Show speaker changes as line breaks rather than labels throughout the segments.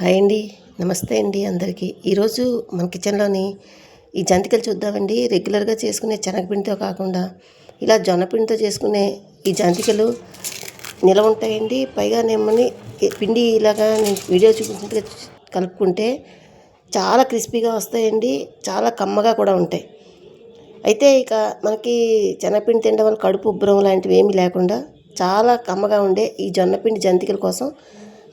Hi అండి. నమస్తే అండి అందరికీ. ఈరోజు మన కిచెన్లోని ఈ జంతికలు చూద్దామండి. రెగ్యులర్గా చేసుకునే శనగపిండితో కాకుండా ఇలా జొన్నపిండితో చేసుకునే ఈ జంతికలు నిలవ ఉంటాయండి. పైగా నేమని పిండి ఇలాగా నేను వీడియో చూపించినట్టుగా కలుపుకుంటే చాలా క్రిస్పీగా వస్తాయండి. చాలా కమ్మగా కూడా ఉంటాయి. అయితే ఇక మనకి శనగపిండి తినడం వల్ల కడుపు ఉబ్బరం లాంటివి ఏమీ లేకుండా చాలా కమ్మగా ఉండే ఈ జొన్నపిండి జంతికల కోసం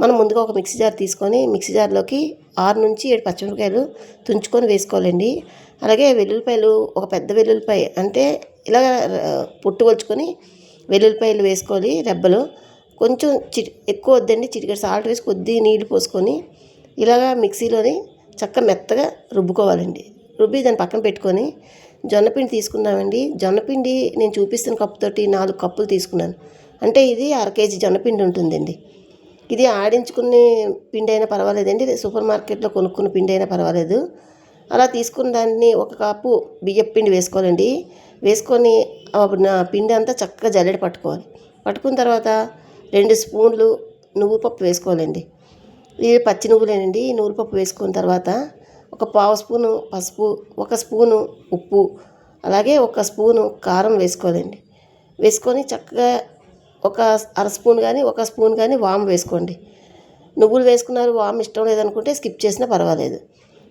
మనం ముందుగా ఒక మిక్సీ జార్ తీసుకొని మిక్సీ జార్లోకి ఆరు నుంచి ఏడు పచ్చిమిరపకాయలు తుంచుకొని వేసుకోవాలండి. అలాగే వెల్లుల్లిపాయలు ఒక పెద్ద వెల్లుల్లిపాయ అంటే ఇలా పొట్టు వలుచుకొని వెల్లుల్లిపాయలు వేసుకోవాలి రెబ్బలు. కొంచెం చి ఎక్కువ వద్దండి. చిటికెడు సాల్ట్ వేసి కొద్దిగా నీళ్ళు పోసుకొని ఇలాగా మిక్సీలోని చక్క మెత్తగా రుబ్బుకోవాలండి. రుబ్బి దాన్ని పక్కన పెట్టుకొని జొన్నపిండి తీసుకున్నామండి జొన్నపిండి నేను చూపిస్తున్న కప్పుతోటి నాలుగు కప్పులు తీసుకున్నాను. అంటే ఇది అర కేజీ జొన్నపిండి ఉంటుందండి. ఇది ఆడించుకునే పిండి అయినా పర్వాలేదండి సూపర్ మార్కెట్లో కొనుక్కున్న పిండి అయినా పర్వాలేదు. అలా తీసుకున్న దాన్ని ఒక కప్పు బియ్యం పిండి వేసుకోవాలండి. వేసుకొని నా పిండి అంతా చక్కగా జల్లెడ పట్టుకోవాలి. పట్టుకున్న తర్వాత రెండు స్పూన్లు నువ్వు పప్పు వేసుకోవాలండి. ఇవి పచ్చి నువ్వులేనండి. ఈ పప్పు వేసుకున్న తర్వాత ఒక పావు స్పూను పసుపు ఒక స్పూను ఉప్పు అలాగే ఒక స్పూను కారం వేసుకోవాలండి. వేసుకొని చక్కగా ఒక అర స్పూన్ కానీ ఒక స్పూన్ కానీ వామ్ వేసుకోండి. నువ్వులు వేసుకున్నారు వామ్ ఇష్టం లేదనుకుంటే స్కిప్ చేసినా పర్వాలేదు.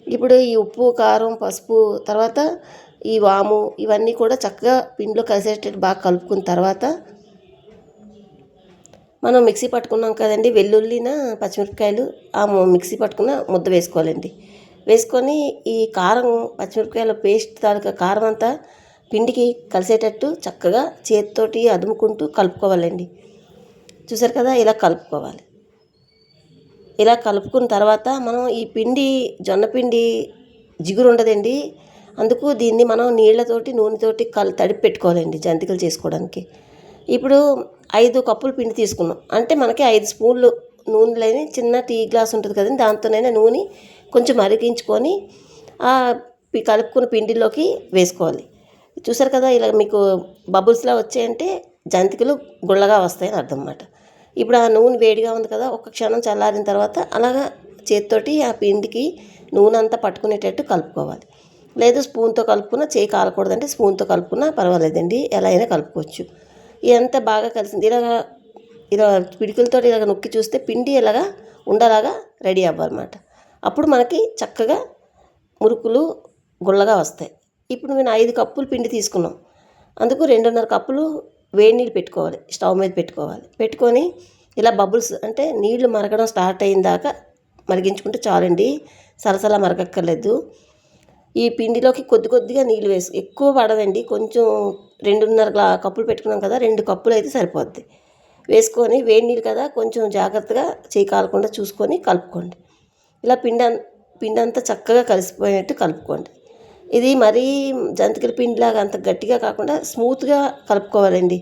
ఇప్పుడు ఈ ఉప్పు కారం పసుపు తర్వాత ఈ వాము ఇవన్నీ కూడా చక్కగా పిండిలో కలిసేటట్టు బాగా కలుపుకున్న తర్వాత మనం మిక్సీ పట్టుకున్నాం కదండి వెల్లుల్లిన పచ్చిమిరపకాయలు ఆ మిక్సీ పట్టుకున్న ముద్ద వేసుకోవాలండి. వేసుకొని ఈ కారం పచ్చిమిరపకాయల పేస్ట్ తాలూకా కారం అంతా పిండికి కలిసేటట్టు చక్కగా చేతితోటి అదుముకుంటూ కలుపుకోవాలండి. చూసారు కదా ఇలా కలుపుకోవాలి. ఇలా కలుపుకున్న తర్వాత మనం ఈ పిండి జొన్న పిండి జిగురు ఉండదండి. అందుకు దీన్ని మనం నీళ్ళతోటి నూనెతోటి కల్ తడిపి పెట్టుకోవాలండి జంతికలు చేసుకోవడానికి. ఇప్పుడు ఐదు కప్పులు పిండి తీసుకున్నాం. అంటే మనకి ఐదు స్పూన్లు నూనె లేని చిన్న టీ గ్లాస్ ఉంటుంది కదండి దాంతోనైనా నూనె కొంచెం మరిగించుకొని కలుపుకున్న పిండిలోకి వేసుకోవాలి. చూసారు కదా ఇలా మీకు బబుల్స్లా వచ్చాయంటే జంతికలు గుళ్ళగా వస్తాయని అర్థం అన్నమాట ఇప్పుడు ఆ నూనె వేడిగా ఉంది కదా ఒక క్షణం చల్లారిన తర్వాత అలాగా చేతితోటి ఆ పిండికి నూనె అంతా పట్టుకునేటట్టు కలుపుకోవాలి. లేదు స్పూన్తో కలుపుకున్నా చేయి కాలకూడదంటే స్పూన్తో కలుపుకున్నా పర్వాలేదండి ఎలా అయినా కలుపుకోవచ్చు. ఇదంతా బాగా కలిసింది. ఇలాగ ఇలా పిడికలతో ఇలాగ నొక్కి చూస్తే పిండి ఇలాగా ఉండలాగా రెడీ అవ్వాలన్నమాట. అప్పుడు మనకి చక్కగా మురుకులు గుల్లగా వస్తాయి. ఇప్పుడు నేను ఐదు కప్పులు పిండి తీసుకున్నాం. అందుకు రెండున్నర కప్పులు వేడి నీళ్ళు పెట్టుకోవాలి స్టవ్ మీద పెట్టుకోవాలి. పెట్టుకొని ఇలా బబుల్స్ అంటే నీళ్ళు మరగడం స్టార్ట్ అయిన దాకా మరిగించుకుంటే చాలండి. సరసలా మరగక్కర్లేదు. ఈ పిండిలోకి కొద్ది కొద్దిగా నీళ్ళు వేసి ఎక్కువ పడదండి. కొంచెం రెండున్నర కప్పులు పెట్టుకున్నాం కదా రెండు కప్పులు అయితే సరిపోద్ది. వేసుకొని వేడి నీళ్ళు కదా కొంచెం జాగ్రత్తగా చేయి కాలకుండా చూసుకొని కలుపుకోండి. ఇలా పిండి పిండి అంతా చక్కగా కలిసిపోయినట్టు కలుపుకోండి. ఇది మరీ జంతికల పిండిలాగా అంత గట్టిగా కాకుండా స్మూత్గా కలుపుకోవాలండి.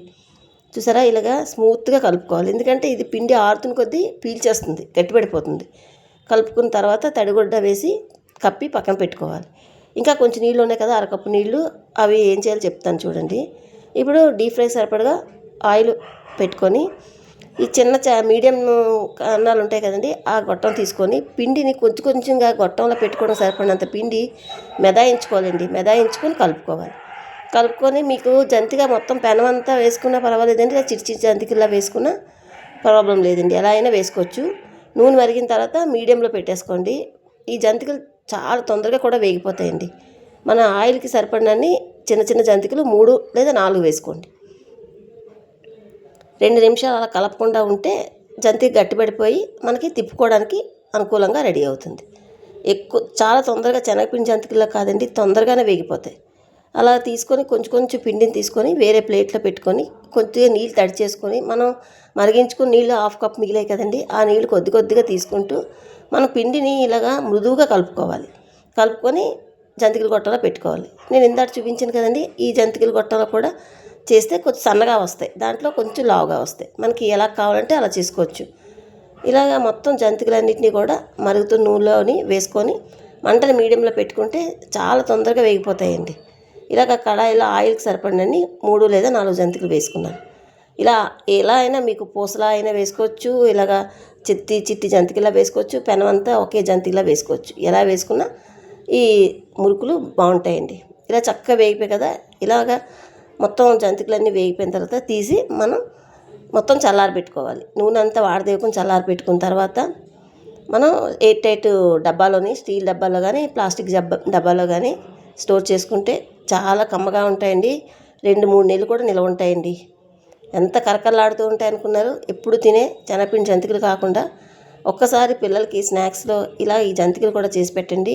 చూసారా? ఇలాగా స్మూత్గా కలుపుకోవాలి. ఎందుకంటే ఇది పిండి ఆరుతున్న కొద్దీ పీల్చేస్తుంది గట్టిపడిపోతుంది. కలుపుకున్న తర్వాత తడిగుడ్డ వేసి కప్పి పక్కన పెట్టుకోవాలి. ఇంకా కొంచెం నీళ్ళు ఉన్నాయి కదా అరకప్పు నీళ్ళు. అవి ఏం చేయాలో చెప్తాను చూడండి. ఇప్పుడు డీప్ ఫ్రై సరిపడగా ఆయిల్ పెట్టుకొని ఈ చిన్న చా మీడియం అన్నాలు ఉంటాయి కదండి ఆ గొట్టం తీసుకొని పిండిని కొంచెం కొంచెంగా గొట్టంలో పెట్టుకోవడం సరిపడినంత పిండి మెదాయించుకోవాలండి. మెదాయించుకొని కలుపుకోవాలి. కలుపుకొని మీకు జంతిగా మొత్తం పెనమంతా వేసుకున్నా పర్వాలేదండి ఇలా జంతికిలా వేసుకున్నా ప్రాబ్లం లేదండి. ఎలా అయినా వేసుకోవచ్చు. నూనె మరిగిన తర్వాత మీడియంలో పెట్టేసుకోండి. ఈ జంతికలు చాలా తొందరగా కూడా వేగిపోతాయండి. మన ఆయిల్కి సరిపడినన్ని చిన్న చిన్న జంతికలు మూడు లేదా నాలుగు వేసుకోండి. రెండు నిమిషాలు అలా కలపకుండా ఉంటే జంతి గట్టిపడిపోయి మనకి తిప్పుకోవడానికి అనుకూలంగా రెడీ అవుతుంది. ఎక్కువ చాలా తొందరగా శనగపిండి జంతికల్లో కాదండి తొందరగానే వేగిపోతాయి. అలా తీసుకొని కొంచెం కొంచెం పిండిని తీసుకొని వేరే ప్లేట్లో పెట్టుకొని కొద్దిగా నీళ్ళు తడి చేసుకొని మనం మరిగించుకుని నీళ్ళు హాఫ్ కప్ మిగిలాయి కదండి ఆ నీళ్ళు కొద్ది కొద్దిగా తీసుకుంటూ మనం పిండిని ఇలాగా మృదువుగా కలుపుకోవాలి. కలుపుకొని జంతికలు గొట్టలో పెట్టుకోవాలి. నేను ఇందాక చూపించాను కదండి ఈ జంతికలు గొట్టలో కూడా చేస్తే కొంచెం సన్నగా వస్తాయి. దాంట్లో కొంచెం లావుగా వస్తాయి. మనకి ఎలా కావాలంటే అలా చేసుకోవచ్చు. ఇలాగ మొత్తం జంతికలన్నింటినీ కూడా మరుగుతున్న నూనెలోని వేసుకొని మంటని మీడియంలో పెట్టుకుంటే చాలా తొందరగా వేగిపోతాయండి. ఇలాగ కడాయిలో ఆయిల్కి సరిపడినన్ని మూడు లేదా నాలుగు జంతికలు వేసుకున్నాను. ఇలా ఎలా అయినా మీకు పూసలా అయినా వేసుకోవచ్చు ఇలాగ చిట్టి చిట్టి జంతికలా వేసుకోవచ్చు పెనమంతా ఒకే జంతికలా వేసుకోవచ్చు. ఎలా వేసుకున్నా ఈ మురుకులు బాగుంటాయండి. ఇలా చక్కగా వేగిపోయి కదా ఇలాగా మొత్తం జంతికలన్నీ వేగిపోయిన తర్వాత తీసి మనం మొత్తం చల్లారబెట్టుకోవాలి నూనె అంతా వాడదేయకుండా చల్లారి పెట్టుకున్న తర్వాత మనం ఎయిట్ టైట్ డబ్బాలోని స్టీల్ డబ్బాలో కానీ ప్లాస్టిక్ డబ్బా డబ్బాలో కానీ స్టోర్ చేసుకుంటే చాలా కమ్మగా ఉంటాయండి. రెండు మూడు నెలలు కూడా నిల్వ ఉంటాయండి. ఎంత కరకరలాడుతూ ఉంటాయి అనుకున్నారు? ఎప్పుడు తినే చెనపిండి జంతికలు కాకుండా ఒక్కసారి పిల్లలకి స్నాక్స్లో ఇలా ఈ జంతికలు కూడా చేసి పెట్టండి.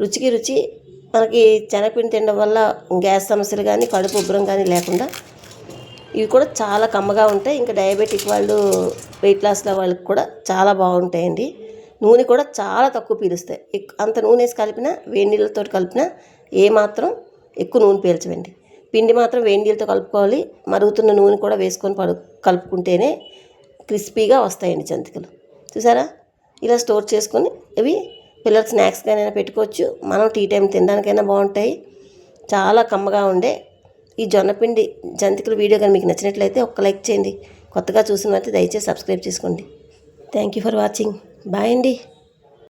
రుచికి రుచి మనకి శనగపిండి తినడం వల్ల గ్యాస్ సమస్యలు కానీ కడుపు ఉబ్బరం కానీ లేకుండా ఇవి కూడా చాలా కమ్మగా ఉంటాయి. ఇంకా డయాబెటిక్ వాళ్ళు వెయిట్ లాస్లో వాళ్ళకి కూడా చాలా బాగుంటాయండి. నూనె కూడా చాలా తక్కువ పీలుస్తాయి. ఎక్- అంత నూనె వేసి కలిపినా వేడి నీళ్ళతో కలిపినా ఏమాత్రం ఎక్కువ నూనె పీల్చవండి. పిండి మాత్రం వేడి నీళ్ళతో కలుపుకోవాలి. మరుగుతున్న నూనె కూడా వేసుకొని పడు కలుపుకుంటేనే క్రిస్పీగా వస్తాయండి జంతికలు. చూసారా? ఇలా స్టోర్ చేసుకొని ఇవి పిల్లలకి స్నాక్స్కైనా పెట్టుకోవచ్చు. మనం టీ టైం తినడానికైనా బాగుంటాయి. చాలా కమ్మగా ఉండే. ఈ జొన్నపిండి జంతికల వీడియో కానీ మీకు నచ్చినట్లయితే ఒక్క లైక్ చేయండి. కొత్తగా చూసిన అయితే దయచేసి సబ్స్క్రైబ్ చేసుకోండి. Thank you for watching. Bye అండి.